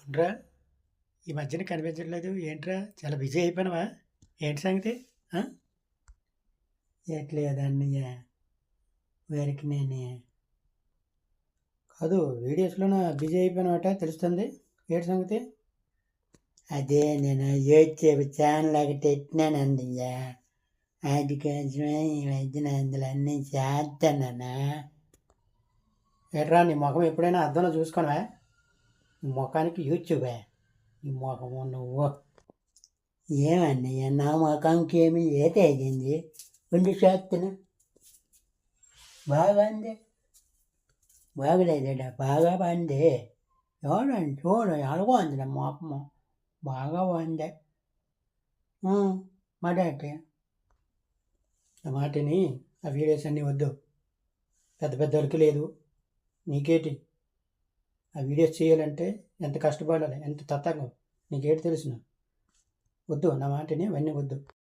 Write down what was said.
అవునరా ఈ మధ్యన కనిపించట్లేదు. ఏంట్రా? చాలా బిజీ అయిపోయినావా? ఏంటి సంగతి? ఎట్లేదు అన్నయ్య వేరికి నేనే. కాదు వీడియోస్లోన బిజీ అయిపోయినమాట తెలుస్తుంది. ఏంటి సంగతి? అదే నేను యూట్యూబ్ ఛానల్ ఒకటి పెట్టినానండియ్య అది కోసమే ఈ మధ్యన అందులో అన్నీ చేస్తానన్నా ఏట్రా నీ ముఖం ఎప్పుడైనా అర్థంలో చూసుకోనవా? ముఖానికి యూట్యూబే ఈ ముఖము నువ్వు ఏమన్నయ్య నా ముఖంకి ఏమి ఏ తేగింది ఉండి చేస్తున్న. బాగుంది బాగలేదేడా బాగా బాగుంది చూడండి చూడు ఎలాగోంది నా ముఖము. బాగా బాగుంది మాట్లాడితే ఆ మాటని ఆ వీడియోస్ అన్నీ వద్దు. పెద్ద పెద్ద వరకు లేదు. నీకేటి? ఆ వీడియోస్ చేయాలంటే ఎంత కష్టపడాలి ఎంత తతంగం నీకేటి తెలుసును? వద్దు నా మాటని అవన్నీ వద్దు.